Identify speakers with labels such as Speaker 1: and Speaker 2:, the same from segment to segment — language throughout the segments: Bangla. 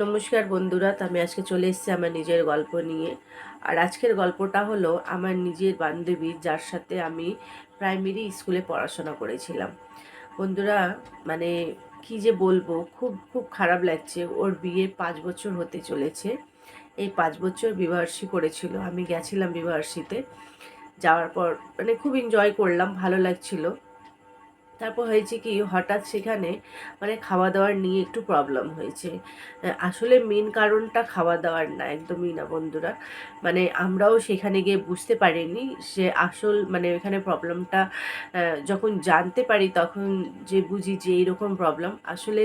Speaker 1: নমস্কার বন্ধুরা, তো আমি আজকে চলে এসেছি আমার নিজের গল্প নিয়ে। আর আজকের গল্পটা হলো আমার নিজের বান্ধবী, যার সাথে আমি প্রাইমারি স্কুলে পড়াশোনা করেছিলাম। বন্ধুরা মানে কি যে বলব, খুব খুব খারাপ লাগছে। ওর বিয়ে পাঁচ বছর হতে চলেছে। এই পাঁচ বছর বিবাহর্ষী করেছিল। আমি গেছিলাম বিবাহর্ষীতে যাওয়ার পর মানে খুব এনজয় করলাম, ভালো লাগছিল। তারপর হয়েছে কি, হঠাৎ সেখানে মানে খাওয়া দাওয়ার নিয়ে একটু প্রবলেম হয়েছে। আসলে মেন কারণটা খাওয়া দাওয়ার না, একদমই না বন্ধুরা। মানে আমরাও সেখানে গিয়ে বুঝতে পারিনি সে আসল মানে এখানে প্রবলেমটা যখন জানতে পারি তখন যে বুঝি যে এইরকম প্রবলেম আসলে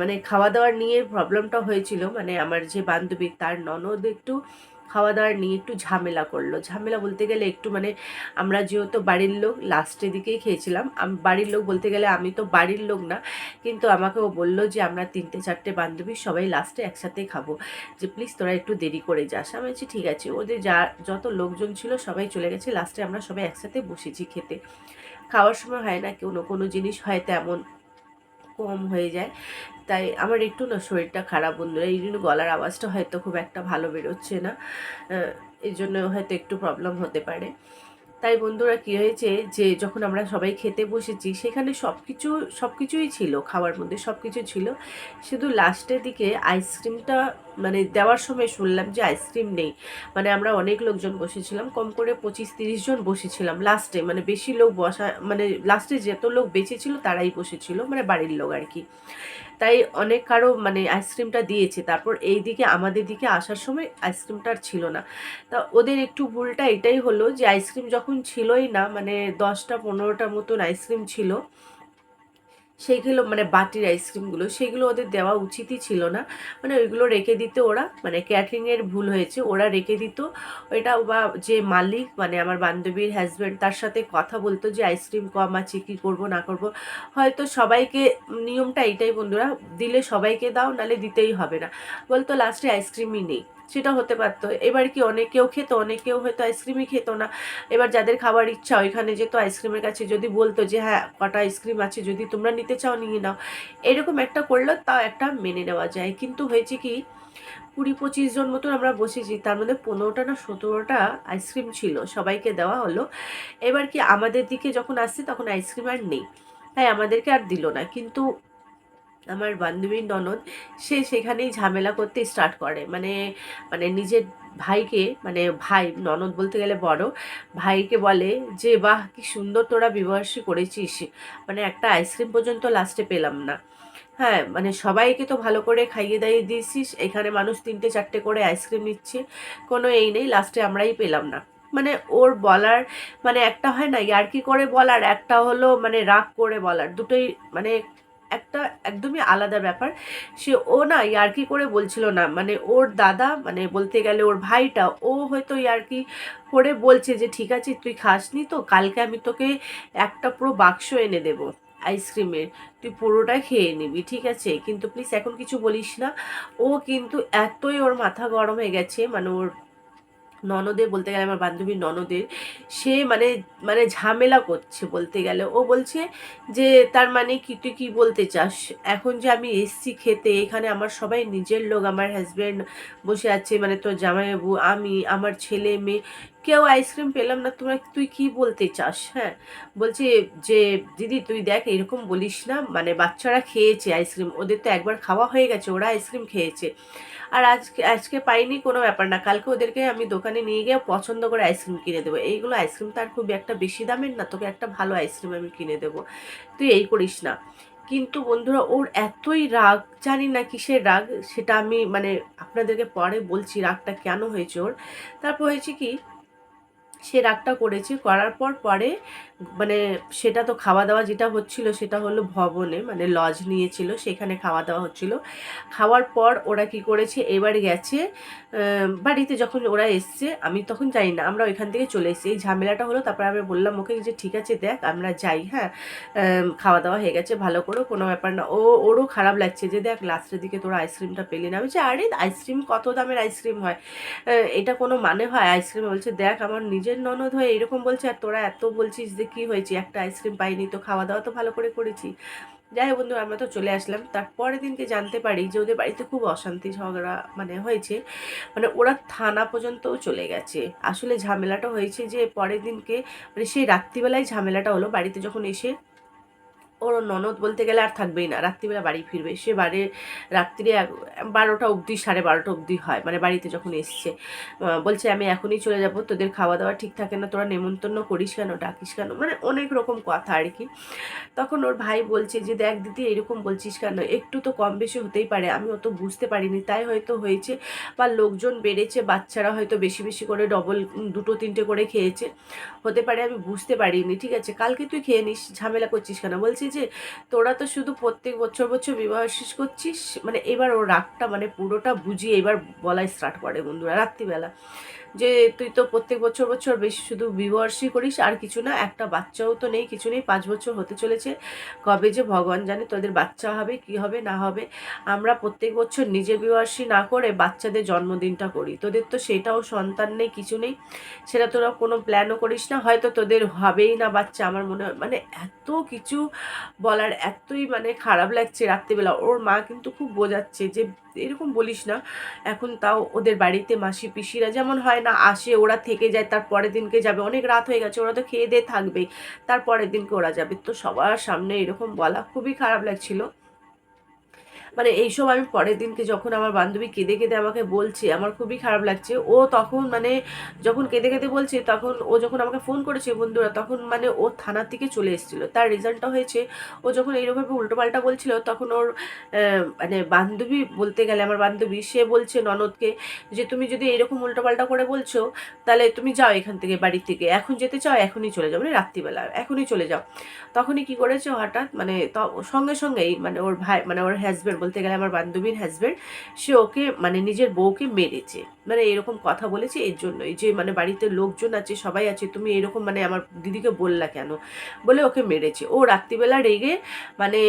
Speaker 1: মানে খাওয়া দাওয়ার নিয়ে প্রবলেমটা হয়েছিল। মানে আমার যে বান্ধবী, তার ননদ একটু খাওয়া দাওয়ার নিয়ে একটু ঝামেলা করল। ঝামেলা বলতে গেলে একটু মানে আমরা যেহেতু বাড়ির লোক লাস্টের দিকেই খেয়েছিলাম। বাড়ির লোক বলতে গেলে আমি তো বাড়ির লোক না। কিন্তু আমাকে ও বলল যে, আমরা তিনটে, চারটে বান্ধবী সবাই লাস্টে একসাথে খাব। যে প্লিজ তোরা একটু দেরি করে যাস। আমি বলছি, ঠিক আছে। ওদের যা, যত লোকজন ছিল সবাই চলে গেছে। লাস্টে আমরা সবাই একসাথে বসেছি খেতে। খাওয়ার সময় হয় না, কোনো কোনো জিনিস হয় তেমন। কম হয়ে যায়। তাই আমার একটু না শরীরটা খারাপ বন্ধুরা, এই জন্য গলার আওয়াজটা হয়তো খুব একটা ভালো বেরোচ্ছে না। এই জন্য হয়তো একটু প্রবলেম হতে পারে। তাই বন্ধুরা কী হয়েছে যে, যখন আমরা সবাই খেতে বসেছি, সেখানে সব কিছু সব কিছুই ছিল, খাওয়ার মধ্যে সব কিছু ছিল। শুধু লাস্টের দিকে আইসক্রিমটা মানে দেওয়ার সময় শুনলাম যে আইসক্রিম নেই। মানে আমরা অনেক লোকজন বসেছিলাম, কম করে পঁচিশ তিরিশ জন বসেছিলাম লাস্টে মানে বেশি লোক বসা মানে লাস্টে যত লোক বেঁচেছিল তারাই বসেছিল মানে বাড়ির লোক আর কি। তাই অনেক কারও মানে আইসক্রিমটা দিয়েছে। তারপর এই দিকে, আমাদের দিকে আসার সময় আইসক্রিমটা আর ছিল না। তা ওদের একটু ভুলটা এটাই হলো যে আইসক্রিম যখন ছিলই না মানে দশটা, পনেরোটা মতন আইসক্রিম ছিল সেইগুলো মানে বাটির আইসক্রিমগুলো সেগুলো ওদের দেওয়া উচিতই ছিল না। মানে ওইগুলো রেখে দিতে ওরা মানে ক্যাটারিংয়ের ভুল হয়েছে, ওরা রেখে দিত। ওইটা বা যে মালিক মানে আমার বান্ধবীর হাজব্যান্ড তার সাথে কথা বলতো যে আইসক্রিম কম আছে, কী করব, না করব। হয়তো সবাইকে, নিয়মটা এইটাই বন্ধুরা, দিলে সবাইকে দাও নালে দিতেই হবে না। বলতো, লাস্টে আইসক্রিমই নেই। সেটা হতে পারতো। এবার কি অনেকেও খেত অনেকেও হয়তো আইসক্রিমই খেত না। এবার যাদের খাবার ইচ্ছা ওইখানে যেত আইসক্রিমের কাছে যদি বলতো যে হ্যাঁ কটা আইসক্রিম আছে যদি তোমরা নিতে চাও, নিয়ে নাও। এরকম একটা করল, তাও একটা মেনে নেওয়া যায়। কিন্তু হয়েছে কি কুড়ি পঁচিশ জন মতন আমরা বসেছি, তার মধ্যে পনেরোটা না সতেরোটা আইসক্রিম ছিল, সবাইকে দেওয়া হলো। এবার কি আমাদের দিকে যখন আসছে, তখন আইসক্রিম আর নেই। তাই আমাদেরকে আর দিল না। কিন্তু আমার বান্ধবীর ননদ, সে সেখানেই ঝামেলা করতে স্টার্ট করে। মানে মানে নিজের ভাইকে মানে ভাই, ননদ বলতে গেলে বড়, ভাইকে বলে যে, বাহ, কি সুন্দর তোরা বিবাহসী করেছিস। মানে একটা আইসক্রিম পর্যন্ত লাস্টে পেলাম না। হ্যাঁ মানে সবাইকে তো ভালো করে খাইয়ে দাইয়ে দিয়েছিস। এখানে মানুষ তিনটে, চারটে করে আইসক্রিম নিচ্ছে। কোনো এই নেই লাস্টে আমরাই পেলাম না। মানে ওর বলার মানে একটা হয় না ইয়ার্কি করে বলার? একটা হলো মানে রাগ করে বলার। দুটোই মানে একটা একদমই আলাদা ব্যাপার। সে ও না ইয়ার্কি করে বলছিল না মানে ওর দাদা মানে বলতে গেলে ওর ভাইটা, ও হয়তো ইয়ার্কি করে বলছে যে, ঠিক আছে, তুই খাসনি তো, কালকে আমি তোকে একটা পুরো বাক্স এনে দেবো, আইসক্রিমের। তুই পুরোটা খেয়ে নিবি, ঠিক আছে? কিন্তু প্লিজ এখন কিছু বলিস না। ও কিন্তু এতই ওর মাথা গরম হয়ে গেছে মানে ওর ননদের বলতে গেলে আমার বান্ধবীর ননদের, সে মানে মানে ঝামেলা করছে বলতে গেলে। ও বলছে যে, তার মানে কি, তুই কী বলতে চাস? এখন যে আমি এসছি খেতে, এখানে আমার সবাই নিজের লোক, আমার হাজব্যান্ড বসে আছে মানে তোর জামাইবাবু, আমি, আমার ছেলে, মেয়ে, কেউ আইসক্রিম পেলাম না, তোমরা তুই কি বলতে চাস? হ্যাঁ বলছে যে, দিদি, তুই দেখ, এরকম বলিস না মানে বাচ্চারা খেয়েছে আইসক্রিম ওদের তো একবার খাওয়া হয়ে গেছে, ওরা আইসক্রিম খেয়েছে। আর আজকে আজকে পাইনি কোনো ব্যাপার না। কালকে ওদেরকে আমি দোকানে নিয়ে গিয়ে পছন্দ করে আইসক্রিম কিনে দেবো। এইগুলো আইসক্রিম তো আর খুব একটা বেশি দামের না, তোকে একটা ভালো আইসক্রিম আমি কিনে দেবো। তুই এই করিস না। কিন্তু বন্ধুরা, ওর এতই রাগ, জানি না কিসের রাগ, সেটা আমি মানে আপনাদেরকে পরে বলছি রাগটা কেন হয়েছে ওর। তারপর হয়েছে কি সে রাগটা করেছে। করার পর পরে মানে সেটা তো খাওয়া দাওয়া যেটা হচ্ছিল সেটা হলো ভবনে মানে লজ নিয়েছিল, সেখানে খাওয়া দাওয়া হচ্ছিল। খাওয়ার পর ওরা কি করেছে, এবার গেছে বাড়িতে যখন ওরা এসছে, আমি তখন যাই না, আমরা ওইখান থেকে চলে এসেছি। এই ঝামেলাটা হলো, তারপর আমি বললাম ওকে যে ঠিক আছে দেখ, আমরা যাই হ্যাঁ খাওয়া দাওয়া হয়ে গেছে, ভালো করো, কোনো ব্যাপার না। ও, ওরও খারাপ লাগছে যে দেখ লাস্টের দিকে তোরা আইসক্রিমটা পেলি না। আমি আরে আইসক্রিম কত দামের আইসক্রিম হয়? এটা কোনো মানে হয়? আইসক্রিম বলছে, দেখ, আমার নিজের ননদ হয়ে এরকম বলছে, আর তোরা এত বলছিস যে কী হয়েছে? একটা আইসক্রিম পাইনি তো খাওয়া দাওয়া তো ভালো করে করেছি। যাই হোক বন্ধু, আমরা তো চলে আসলাম। তারপরের দিনকে জানতে পারি যে ওদের বাড়িতে খুব অশান্তি ঝগড়া মানে হয়েছে। মানে ওরা থানা পর্যন্তও চলে গেছে। আসলে ঝামেলাটা হয়েছে যে পরের দিনকে মানে সেই রাত্রিবেলায় ঝামেলাটা হলো বাড়িতে যখন এসে ওর ননদ বলতে গেলে আর থাকবেই না। রাত্রিবেলা বাড়ি ফিরবে। সে বাড়ি রাত্রিরে বারোটা অবধি, সাড়ে বারোটা অবধি হয়। মানে বাড়িতে যখন এসছে। বলছে, আমি এখনই চলে যাব। তোদের খাওয়া দাওয়া ঠিক থাকে না। তোরা নেমন্তন্ন করিস কেন? ডাকিস কেন? মানে অনেক রকম কথা আর কি। তখন ওর ভাই বলছে যে, দেখ দিদি, এরকম বলছিস কেন? একটু তো কম বেশি হতেই পারে। আমি অত বুঝতে পারিনি। তাই হয়তো হয়েছে বা লোকজন বেড়েছে, বাচ্চারা হয়তো বেশি বেশি করে ডবল দুটো, তিনটে করে খেয়েছে। হতে পারে আমি বুঝতে পারিনি। ঠিক আছে, কালকে তুই খেয়ে নিস। ঝামেলা করছিস কেন? বলছি যে তোরা তো শুধু প্রত্যেক বছর বছর বিবাহ শেষ করছিস মানে এবার ও রাগটা মানে পুরোটা বুঝিয়ে এবার বলাই স্টার্ট করে বন্ধুরা রাত্রিবেলা। যে তুই তো প্রত্যেক বছর বছর বেশি শুধু বিবাহর্ষী করিস, আর কিছু না, একটা বাচ্চাও তো নেই, কিছু নেই, পাঁচ বছর হতে চলেছে। কবে যে ভগবান জানে তোদের বাচ্চা হবে, কি হবে, না হবে। আমরা প্রত্যেক বছর নিজে বিবাহর্ষী না করে বাচ্চাদের জন্মদিনটা করি। তোদের তো সেটাও সন্তান নেই, কিছু নেই। সেটা তোরা কোনো প্ল্যানও করিস না। হয়তো তোদের হবেই না বাচ্চা, আমার মনে হয়। মানে এত কিছু বলার, এতই মানে খারাপ লাগছে রাত্রিবেলা। ওর মা কিন্তু খুব বোঝাচ্ছে যে এরকম বলিস না। এখন তাও ওদের বাড়িতে মাসি পিসিরা যেমন হয় না, আসে, ওরা থেকে যায়, তার পরের দিনকে যাবে। অনেক রাত হয়ে গেছে, ওরা তো খেয়ে দিয়ে থাকবেই। তার পরের দিনকে ওরা যাবে। তো সবার সামনে এরকম বলা খুবই খারাপ লাগছিল। মানে এইসব আমি পরের দিনকে যখন আমার বান্ধবী কেঁদে কেঁদে আমাকে বলছে, আমার খুবই খারাপ লাগছে। ও তখন মানে যখন কেঁদে কেঁদে বলছে, তখন ও যখন আমাকে ফোন করেছে, বন্ধুরা, তখন মানে ও থানার থেকে চলে এসেছিল। তার রিজনটা হয়েছে, ও যখন এইরকমভাবে উল্টোপাল্টা বলছিল, তখন ওর মানে বান্ধবী বলতে গেলে আমার বান্ধবী, সে বলছে ননদকে যে, তুমি যদি এরকম উল্টোপাল্টা করে বলছো, তাহলে তুমি যাও এখান থেকে বাড়ি থেকে। এখন যেতে চাও, এখনই চলে যাও। মানে রাত্রিবেলা, এখনই চলে যাও। তখনই কি করেছে হঠাৎ মানে সঙ্গে সঙ্গেই মানে ওর ভাই মানে ওর হাজব্যান্ড বলতে গেলে আমার বান্ধবীর হাজব্যান্ড সে ওকে মানে নিজের বউকে মেরেছে। মানে এরকম কথা বলেছে এর জন্যই যে মানে বাড়িতে লোকজন আছে, সবাই আছে, তুমি এরকম মানে আমার দিদিকে বললা কেন? বলে ওকে মেরেছে। ও রাত্রিবেলা রেগে মানে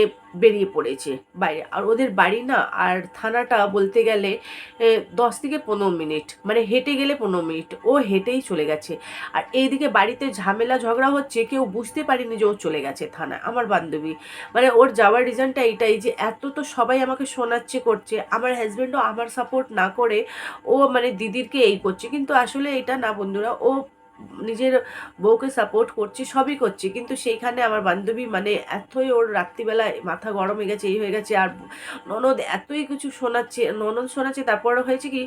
Speaker 1: বেরিয়ে পড়েছে বাইরে। আর ওদের বাড়ি না, আর থানাটা বলতে গেলে দশ থেকে পনেরো মিনিট মানে হেঁটে গেলে পনেরো মিনিট, ও হেঁটেই চলে গেছে। আর এইদিকে বাড়িতে ঝামেলা, ঝগড়া হচ্ছে, কেউ বুঝতে পারেনি যে ও চলে গেছে থানা আমার বান্ধবী। মানে ওর যাওয়ার রিজনটা এইটাই যে, এত তো সবাই আমাকে শোনাচ্ছে, করছে, আমার হাজব্যান্ডও আমার সাপোর্ট না করে, ও মানে দিদিরকে এই করছে। কিন্তু আসলে এটা না বন্ধুরা, ও নিজের বউকে সাপোর্ট করছি, সবই করছি। কিন্তু সেইখানে আমার বান্ধবী মানে এতই ওর রাত্রিবেলা মাথা গরম হয়ে গেছে, এই হয়ে গেছে। আর ননদ এতই কিছু শোনাচ্ছে, ননদ শোনাচ্ছে, তারপরে হয়েছে কি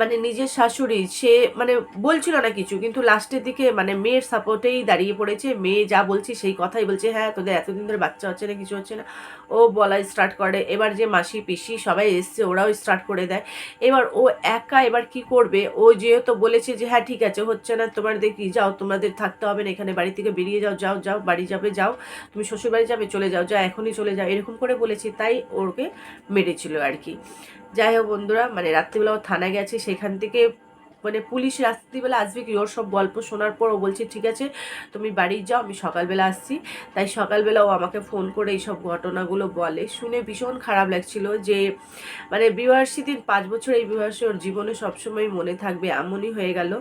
Speaker 1: মানে নিজের শাশুড়ি, সে মানে বলছিল না কিছু, কিন্তু লাস্টের দিকে মানে মেয়ের সাপোর্টেই দাঁড়িয়ে পড়েছে, মেয়ে যা বলছে সেই কথাই বলছে হ্যাঁ তোদের এতদিন ধরে বাচ্চা হচ্ছে না, কিছু হচ্ছে না। ও বলা স্টার্ট করে, এবার যে মাসি, পিসি সবাই এসছে, ওরাও স্টার্ট করে দেয়। এবার ও একা এবার কি করবে? ও যেহেতু বলেছে যে হ্যাঁ ঠিক আছে, হচ্ছে না, তোমার দেখি যাও, তোমাদের থাকতে হবে না, এখানে বাড়ি থেকে বেরিয়ে যাও যাও যাও, বাড়ি যাবে, যাও, তুমি শ্বশুরবাড়ি যাবে, চলে যাও যাও, এখনই চলে যাও, এরকম করে বলেছি, তাই ওকে মেরেছিল আর কি। যাই হোক বন্ধুরা মানে রাত্রিবেলা ও থানায় গেছে সেখান থেকে মানে পুলিশ রাত্রিবেলা আসবে কি? ওর সব গল্প শোনার পর ও বলছে, ঠিক আছে, তুমি বাড়ি যাও, আমি সকালবেলা আসছি। তাই সকালবেলা ও আমাকে ফোন করে এইসব ঘটনাগুলো বলে। শুনে ভীষণ খারাপ লাগছিল যে মানে বিবাহসী দিন পাঁচ বছর এই বিবাহসী ওর জীবনে সবসময় মনে থাকবে, এমনই হয়ে গেল।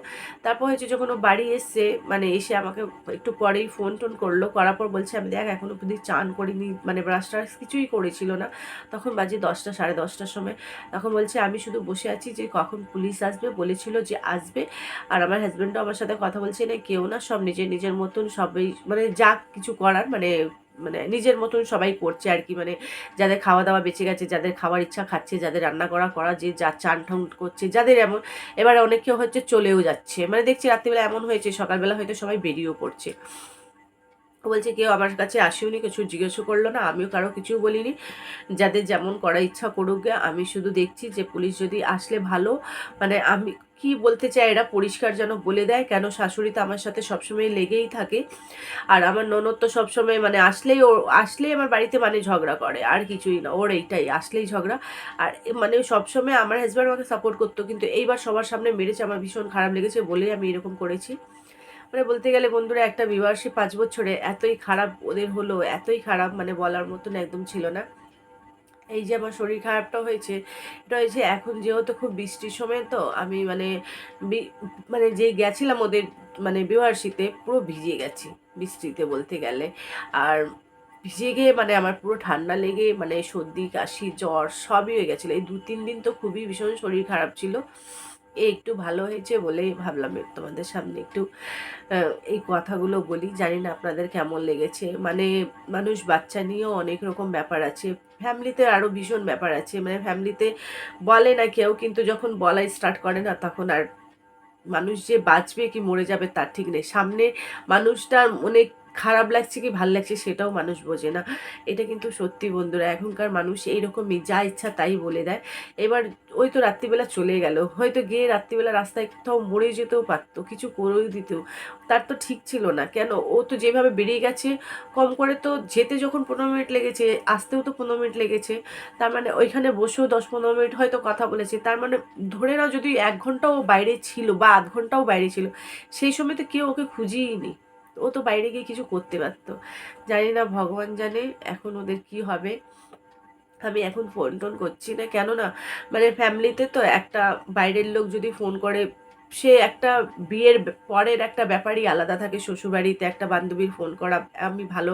Speaker 1: তারপর হয়েছে যখন ও বাড়ি এসছে মানে এসে আমাকে একটু পরেই ফোন টোন করল, করার পর বলছে, আমি দেখ এখনও অব্দি চান করিনি মানে ব্রাশ ট্রাশ কিছুই করেছিল না। তখন বাজে দশটা, সাড়ে দশটার সময়। তখন বলছে, আমি শুধু বসে আছি যে, কখন পুলিশ আসবে? বলেছিল যে আসবে। আর আমার হাজব্যান্ডও আমার সাথে কথা বলছে না কেউ না, সব নিজের নিজের মতন সবই মানে যা কিছু করার মানে মানে নিজের মতন সবাই করছে আর কি। মানে যাদের খাওয়া দাওয়া বেঁচে গেছে, যাদের খাওয়ার ইচ্ছা খাচ্ছে, যাদের রান্না করা করা যে যা চান ঠান করছে, যাদের এমন, এবার অনেকে হচ্ছে চলেও যাচ্ছে। মানে দেখছি রাত্রিবেলা এমন হয়েছে, সকালবেলা হয়তো সবাই বেরিয়েও পড়ছে। বলছে, কেউ আমার কাছে আসেওনি, কিছু জিজ্ঞেসও করল না, আমিও কারও কিছু বলিনি। যাদের যেমন করার ইচ্ছা করুক আমি শুধু দেখছি যে পুলিশ যদি আসলে ভালো মানে আমি কি বলতে চাই, এরা পরিষ্কার যেন বলে দেয়, কেন শাশুড়ি তো আমার সাথে সবসময় লেগেই থাকে। আর আমার ননদ তো সবসময় মানে আসলেই ও, আসলেই আমার বাড়িতে মানে ঝগড়া করে, আর কিছুই না, ওর এইটাই, আসলেই ঝগড়া। আর মানে সবসময় আমার হাজব্যান্ড আমাকে সাপোর্ট করতো, কিন্তু এইবার সবার সামনে মেরেছে, আমার ভীষণ খারাপ লেগেছে বলেই আমি এরকম করেছি। মানে বলতে গেলে বন্ধুরা, একটা বিবাহসী পাঁচ বছরে এতই খারাপ ওদের হলো, এতই খারাপ মানে বলার মতন একদম ছিল না। এই যে আমার শরীর খারাপটা হয়েছে, এটা হয়েছে এখন যেহেতু খুব বৃষ্টির সময় তো আমি মানে মানে যে গেছিলাম ওদের মানে বিবাহসীতে পুরো ভিজে গেছি বৃষ্টিতে বলতে গেলে। আর ভিজে গিয়ে মানে আমার পুরো ঠান্ডা লেগে মানে সর্দি, কাশি, জ্বর সবই হয়ে গেছিল। এই দু তিন দিন তো খুবই ভীষণ শরীর খারাপ ছিল। একটু ভালো হয়েছে বলেই ভাবলাম। তোমাদের সামনে একটু এই কথাগুলো বলি। জানি না আপনাদের কেমন লেগেছে। মানে মানুষ বাচ্চা নিয়েও অনেক রকম ব্যাপার আছে। ফ্যামিলিতে আরও ভীষণ ব্যাপার আছে। মানে ফ্যামিলিতে বলে না কেউ, কিন্তু যখন বলাই স্টার্ট করে না, তখন আর মানুষ যে বাঁচবে কি মরে যাবে তার ঠিক নেই। সামনে মানুষটার মনে খারাপ লাগছে কি ভালো লাগছে সেটাও মানুষ বোঝে না। এটা কিন্তু সত্যি বন্ধুরা, এখনকার মানুষ এইরকমই, যা ইচ্ছা তাই বলে দেয়। এবার ওই তো রাত্রিবেলা চলে গেল, হয়তো গিয়ে রাত্রিবেলা রাস্তায় কোথাও মরে যেতেও পারতো, কিছু করেও দিতেও, তার তো ঠিক ছিল না। কেন? ও তো যেভাবে বেরিয়ে গেছে, কম করে তো যেতে যখন পনেরো মিনিট লেগেছে, আসতেও তো পনেরো মিনিট লেগেছে, তার মানে ওইখানে বসেও দশ পনেরো মিনিট হয়তো কথা বলেছে, তার মানে ধরে নাও যদি এক ঘন্টাও বাইরে ছিল বা আধ ঘন্টাও বাইরে ছিল, সেই সময় তো কেউ ওকে খুঁজেই নি। ও তো বাইরে গিয়ে কিছু করতে পারত। জানি না ভগবান জানে এখন ওদের কি হবে। আমি এখন ফোন টোন করছি না। কেননা মানে ফ্যামিলিতে তো একটা বাইরের লোক যদি ফোন করে সে একটা বিয়ের পরের একটা ব্যাপারই আলাদা থাকে, শ্বশুরবাড়িতে একটা বান্ধবীর ফোন করা। আমি ভালো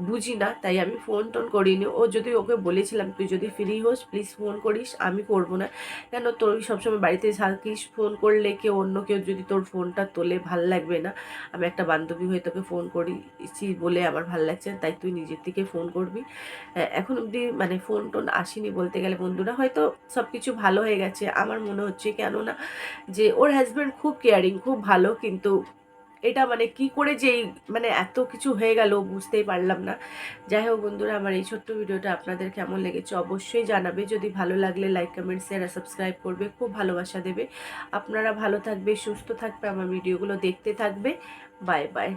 Speaker 1: বুঝি না, তাই আমি ফোন টোন করিনি। ও যদি ওকে বলেছিলাম, তুই যদি ফ্রি হোস প্লিজ ফোন করিস, আমি করব না। কেন? তোর সবসময় বাড়িতে থাকিস ফোন করলে কেউ অন্য কেউ যদি তোর ফোনটা তোলে, ভালো লাগবে না। আমি একটা বান্ধবী হয়ে তোকে ফোন করিছি বলে আমার ভালো লাগছে তাই তুই নিজের থেকে ফোন করবি। এখন অবধি মানে ফোন টোন আসেনি বলতে গেলে বন্ধুরা। হয়তো সব কিছু ভালো হয়ে গেছে। আমার মনে হচ্ছে কেননা যে ওর হাজব্যান্ড খুব কেয়ারিং খুব ভালো, কিন্তু এটা মানে কি করে যে মানে এত কিছু হয়ে গেল বুঝতেই পারলাম না। যাই হোক বন্ধুরা, আমার এই ছোট্ট ভিডিওটা আপনাদের কেমন লেগেছে অবশ্যই জানাবে। যদি ভালো লাগলে লাইক কমেন্ট শেয়ার সাবস্ক্রাইব করবে, খুব ভালোবাসা দেবে। আপনারা ভালো থাকবে, সুস্থ থাকবে, আমার ভিডিওগুলো দেখতে থাকবে। Bye bye